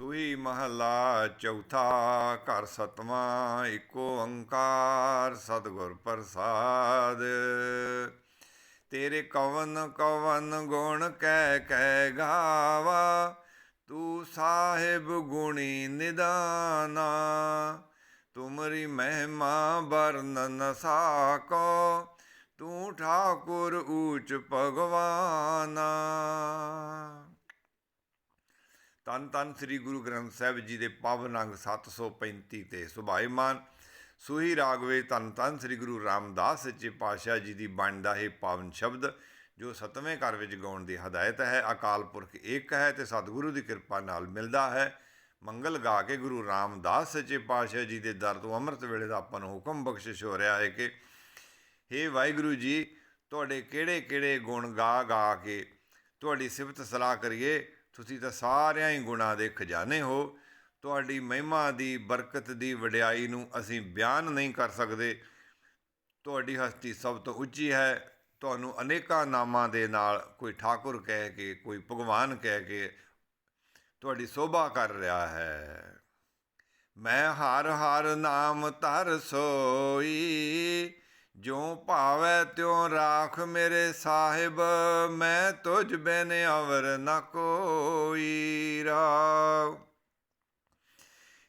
ਸੂਈ ਮਹਲਾ ਚੌਥਾ, ਘਰ ਸਤਵਾਂ ਏਕੋ ਓੰਕਾਰ ਸਤਿਗੁਰ ਪ੍ਰਸਾਦ। ਤੇਰੇ ਕਵਨ ਕਵਨ ਗੁਣ ਕਹਿ ਕਹਿ ਗਾਵਾ, ਤੂੰ ਸਾਹਿਬ ਗੁਣੀ ਨਿਦਾਨਾ। ਤੁਮਰੀ ਮਹਿਮਾ ਵਰਨ ਸਾਕੋ, ਤੂੰ ਠਾਕੁਰ ਊਚ ਭਗਵਾਨਾ। ਤਨ ਤਨ ਸ੍ਰੀ ਗੁਰੂ ਗ੍ਰੰਥ ਸਾਹਿਬ ਜੀ ਦੇ ਪਾਵਨ ਅੰਗ 735 ਤੇ ਸੁਭਾਈਮਾਨ ਸੂਹੀ ਰਾਗਵੇ ਵਿੱਚ ਤਨ ਤਨ ਸ੍ਰੀ ਗੁਰੂ ਰਾਮਦਾਸ ਸੱਚੇ ਪਾਤਸ਼ਾਹ ਜੀ ਦੀ ਬਾਣੀ ਦਾ ਇਹ ਪਾਵਨ ਸ਼ਬਦ, ਜੋ ਸਤਵੇਂ ਘਰ ਵਿੱਚ ਗਾਉਣ ਦੀ ਹਦਾਇਤ ਹੈ, ਅਕਾਲ ਪੁਰਖ ਇੱਕ ਹੈ ਤੇ ਸਤਿਗੁਰੂ ਦੀ ਕਿਰਪਾ ਨਾਲ ਮਿਲਦਾ ਹੈ। ਮੰਗਲ ਗਾ ਕੇ ਗੁਰੂ ਰਾਮਦਾਸ ਸੱਚੇ ਪਾਤਸ਼ਾਹ ਜੀ ਦੇ ਦਰ ਤੋਂ ਅੰਮ੍ਰਿਤ ਵੇਲੇ ਦਾ ਆਪਾਂ ਨੂੰ ਹੁਕਮ ਬਖਸ਼ਿਸ਼ ਹੋ ਰਿਹਾ ਹੈ ਕਿ, ਹੇ ਵਾਹਿਗੁਰੂ ਜੀ, ਤੁਹਾਡੇ ਕਿਹੜੇ ਕਿਹੜੇ ਗੁਣ ਗਾ ਗਾ ਕੇ ਤੁਹਾਡੀ ਸਿਫਤ ਸਲਾਹ ਕਰੀਏ ਤੁਸੀਂ ਤਾਂ ਸਾਰਿਆਂ ਹੀ ਗੁਣਾਂ ਦੇ ਖਜ਼ਾਨੇ ਹੋ। ਤੁਹਾਡੀ ਮਹਿਮਾ ਦੀ ਬਰਕਤ ਦੀ ਵਡਿਆਈ ਨੂੰ ਅਸੀਂ ਬਿਆਨ ਨਹੀਂ ਕਰ ਸਕਦੇ। ਤੁਹਾਡੀ ਹਸਤੀ ਸਭ ਤੋਂ ਉੱਚੀ ਹੈ। ਤੁਹਾਨੂੰ ਅਨੇਕਾਂ ਨਾਮਾਂ ਦੇ ਨਾਲ ਕੋਈ ਠਾਕੁਰ ਕਹਿ ਕੇ, ਕੋਈ ਭਗਵਾਨ ਕਹਿ ਕੇ ਤੁਹਾਡੀ ਸੋਭਾ ਕਰ ਰਿਹਾ ਹੈ। ਮੈਂ ਹਰ ਹਰ ਨਾਮ ਧਰ ਸੋਈ। ਜੋ ਭਾਵੈ ਤਿਉ ਰਾਖ ਮੇਰੇ ਸਾਹਿਬ, ਮੈਂ ਤੁਝ ਬਿਨ ਅਵਰ ਨ ਕੋਈ ਰਾਵ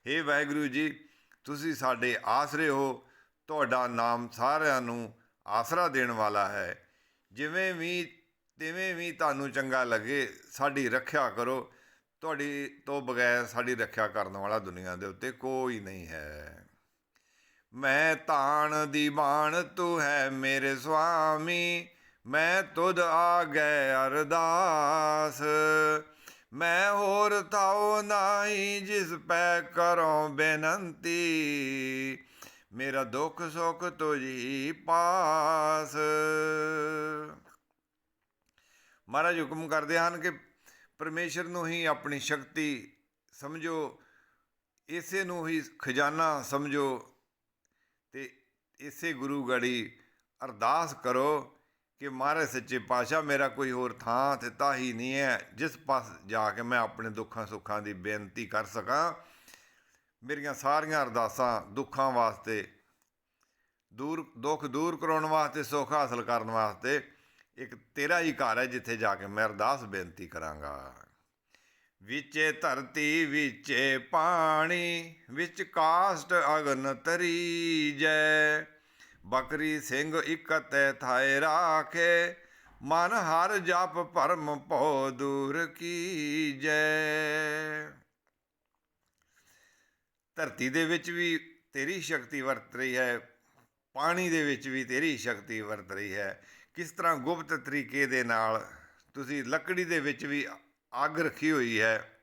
ਹੇ ਵਾਹਿਗੁਰੂ ਜੀ, ਤੁਸੀਂ ਸਾਡੇ ਆਸਰੇ ਹੋ, ਤੁਹਾਡਾ ਨਾਮ ਸਾਰਿਆਂ ਨੂੰ ਆਸਰਾ ਦੇਣ ਵਾਲਾ ਹੈ। ਜਿਵੇਂ ਵੀ, ਤਿਵੇਂ ਵੀ ਤੁਹਾਨੂੰ ਚੰਗਾ ਲੱਗੇ, ਸਾਡੀ ਰੱਖਿਆ ਕਰੋ। ਤੁਹਾਡੀ ਤੋਂ ਬਗੈਰ ਸਾਡੀ ਰੱਖਿਆ ਕਰਨ ਵਾਲਾ ਦੁਨੀਆ ਦੇ ਉੱਤੇ ਕੋਈ ਨਹੀਂ ਹੈ। ਮੈਂ ਤਾਣ ਦੀ ਬਾਣ ਤੂੰ ਹੈ ਮੇਰੇ ਸੁਆਮੀ, ਮੈਂ ਤੁਧ ਆ ਗਏ ਅਰਦਾਸ। ਮੈਂ ਹੋਰ ਤਾਉ ਨਾਹੀ ਜਿਸ ਪੈ ਕਰੋ ਬੇਨੰਤੀ, ਮੇਰਾ ਦੁੱਖ ਸੁੱਖ ਤੁਝੀ ਪਾਸ। ਮਹਾਰਾਜ ਹੁਕਮ ਕਰਦੇ ਹਨ ਕਿ ਪਰਮੇਸ਼ਰ ਨੂੰ ਹੀ ਆਪਣੀ ਸ਼ਕਤੀ ਸਮਝੋ, ਇਸੇ ਨੂੰ ਹੀ ਖਜ਼ਾਨਾ ਸਮਝੋ ਅਤੇ ਇਸੇ ਗੁਰੂ ਗੜੀ ਅਰਦਾਸ ਕਰੋ ਕਿ ਮਹਾਰਾਜ ਸੱਚੇ ਪਾਤਸ਼ਾਹ, ਮੇਰਾ ਕੋਈ ਹੋਰ ਥਾਂ ਤੇ ਤਾਹੀ ਨਹੀਂ ਹੈ, ਜਿਸ ਪਾਸ ਜਾ ਕੇ ਮੈਂ ਆਪਣੇ ਦੁੱਖਾਂ ਸੁੱਖਾਂ ਦੀ ਬੇਨਤੀ ਕਰ ਸਕਾਂ। ਮੇਰੀਆਂ ਸਾਰੀਆਂ ਅਰਦਾਸਾਂ ਦੁੱਖਾਂ ਵਾਸਤੇ ਦੂਰ, ਦੁੱਖ ਦੂਰ ਕਰਾਉਣ ਵਾਸਤੇ, ਸੁੱਖ ਹਾਸਲ ਕਰਨ ਵਾਸਤੇ ਇੱਕ ਤੇਰਾ ਹੀ ਘਰ ਹੈ, ਜਿੱਥੇ ਜਾ ਕੇ ਮੈਂ ਅਰਦਾਸ ਬੇਨਤੀ ਕਰਾਂਗਾ। ਵਿਚੇ ਧਰਤੀ, ਵਿਚੇ ਪਾਣੀ, ਵਿੱਚ ਕਾਸ਼ਟ ਅਗਨ ਤਰੀਜੈ। ਬਕਰੀ ਸਿੰਘ ਇਕਤੈ ਥਾਏ ਰਾਖੇ, ਮਨ ਹਰ ਜਪ ਭਰਮ ਭਉ ਦੂਰ ਕੀਜੈ। ਧਰਤੀ ਦੇ ਵਿੱਚ ਵੀ ਤੇਰੀ ਸ਼ਕਤੀ ਵਰਤ ਰਹੀ ਹੈ, ਪਾਣੀ ਦੇ ਵਿੱਚ ਵੀ ਤੇਰੀ ਸ਼ਕਤੀ ਵਰਤ ਰਹੀ ਹੈ। ਕਿਸ ਤਰ੍ਹਾਂ ਗੁਪਤ ਤਰੀਕੇ ਦੇ ਨਾਲ ਤੁਸੀਂ ਲੱਕੜੀ ਦੇ ਵਿੱਚ ਵੀ ਅੱਗ ਰੱਖੀ ਹੋਈ ਹੈ।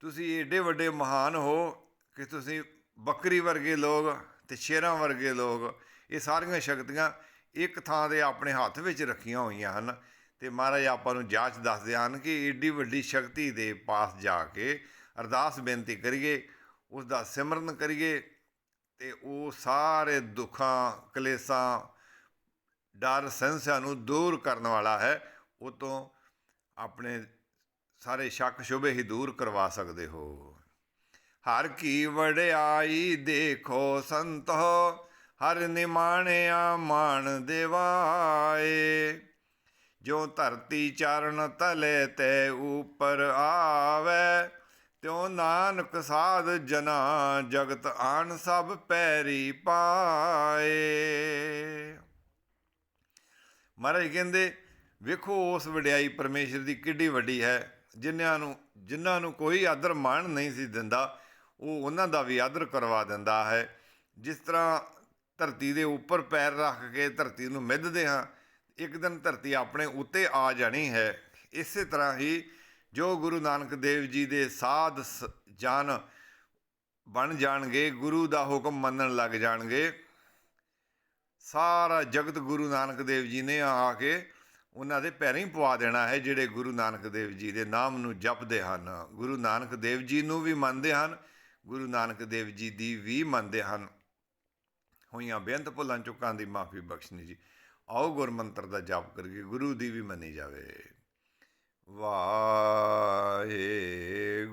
ਤੁਸੀਂ ਏਡੇ ਵੱਡੇ ਮਹਾਨ ਹੋ ਕਿ ਤੁਸੀਂ ਬੱਕਰੀ ਵਰਗੇ ਲੋਕ ਤੇ ਸ਼ੇਰਾਂ ਵਰਗੇ ਲੋਕ ਇਹ ਸਾਰੀਆਂ ਸ਼ਕਤੀਆਂ ਇੱਕ ਥਾਂ ਦੇ ਆਪਣੇ ਹੱਥ ਵਿੱਚ ਰੱਖੀਆਂ ਹੋਈਆਂ ਹਨ ਤੇ ਮਹਾਰਾਜ ਆਪਾਂ ਨੂੰ ਜਾਂਚ ਦੱਸਦੇ ਹਨ ਕਿ ਏਡੀ ਵੱਡੀ ਸ਼ਕਤੀ ਦੇ ਪਾਸ ਜਾ ਕੇ ਅਰਦਾਸ ਬੇਨਤੀ ਕਰੀਏ ਉਸ ਦਾ ਸਿਮਰਨ ਕਰੀਏ ਤੇ ਉਹ ਸਾਰੇ ਦੁੱਖਾਂ, ਕਲੇਸ਼ਾਂ, ਡਰ ਸੰਸਿਆ ਨੂੰ ਦੂਰ ਕਰਨ ਵਾਲਾ ਹੈ। ਉਹ ਤੋਂ ਆਪਣੇ ਸਾਰੇ ਸ਼ੱਕ ਸ਼ੁਬੇ ਹੀ ਦੂਰ ਕਰਵਾ ਸਕਦੇ ਹੋ। ਹਰ ਕੀ ਵਡਿਆਈ ਦੇਖੋ ਸੰਤੋ, ਹਰ ਨਿਮਾਣਿਆ ਮਾਣ ਦੇਵਾਏ। ਜੋ ਧਰਤੀ ਚਰਨ ਤਲੇ ਤੇ ਉਪਰ ਆਵੇ, ਤਿਉ ਨਾਨਕ ਸਾਧ ਜਨਾ ਜਗਤ ਆਣ ਸਭ ਪੈਰੀ ਪਾਏ। ਮਹਾਰਾਜ ਕਹਿੰਦੇ ਵੇਖੋ, ਉਸ ਵਡਿਆਈ ਪਰਮੇਸ਼ਰ ਦੀ ਕਿੱਡੀ ਵੱਡੀ ਹੈ। ਜਿਨ੍ਹਾਂ ਨੂੰ ਜਿਨ੍ਹਾਂ ਨੂੰ ਕੋਈ ਆਦਰ ਮਾਣ ਨਹੀਂ ਸੀ ਦਿੰਦਾ, ਉਹ ਉਹਨਾਂ ਦਾ ਵੀ ਆਦਰ ਕਰਵਾ ਦਿੰਦਾ ਹੈ। ਜਿਸ ਤਰ੍ਹਾਂ ਧਰਤੀ ਦੇ ਉੱਪਰ ਪੈਰ ਰੱਖ ਕੇ ਧਰਤੀ ਨੂੰ ਮਿੱਧਦੇ ਹਾਂ, ਇੱਕ ਦਿਨ ਧਰਤੀ ਆਪਣੇ ਉੱਤੇ ਆ ਜਾਣੀ ਹੈ। ਇਸੇ ਤਰ੍ਹਾਂ ਹੀ ਜੋ ਗੁਰੂ ਨਾਨਕ ਦੇਵ ਜੀ ਦੇ ਸਾਧ ਜਾਨ ਬਣ ਜਾਣਗੇ, ਗੁਰੂ ਦਾ ਹੁਕਮ ਮੰਨਣ ਲੱਗ ਜਾਣਗੇ। ਸਾਰਾ ਜਗਤ ਗੁਰੂ ਨਾਨਕ ਦੇਵ ਜੀ ਨੇ ਆ ਕੇ ਉਹਨਾਂ ਦੇ ਪੈਰੀਂ ਪਵਾ ਦੇਣਾ ਹੈ, ਜਿਹੜੇ ਗੁਰੂ ਨਾਨਕ ਦੇਵ ਜੀ ਦੇ ਨਾਮ ਨੂੰ ਜਪਦੇ ਹਨ। ਗੁਰੂ ਨਾਨਕ ਦੇਵ ਜੀ ਨੂੰ ਵੀ ਮੰਨਦੇ ਹਨ, ਗੁਰੂ ਨਾਨਕ ਦੇਵ ਜੀ ਦੀ ਵੀ ਮੰਨਦੇ ਹਨ। ਹੋਈਆਂ ਬੇਅੰਤ ਭੁੱਲਾਂ ਚੁੱਕਾਂ ਦੀ ਮਾਫੀ ਬਖਸ਼ਣੀ ਜੀ। ਆਓ ਗੁਰਮੰਤਰ ਦਾ ਜਾਪ ਕਰੀਏ, ਗੁਰੂ ਦੀ ਵੀ ਮੰਨੀ ਜਾਵੇ। ਵਾਹਿ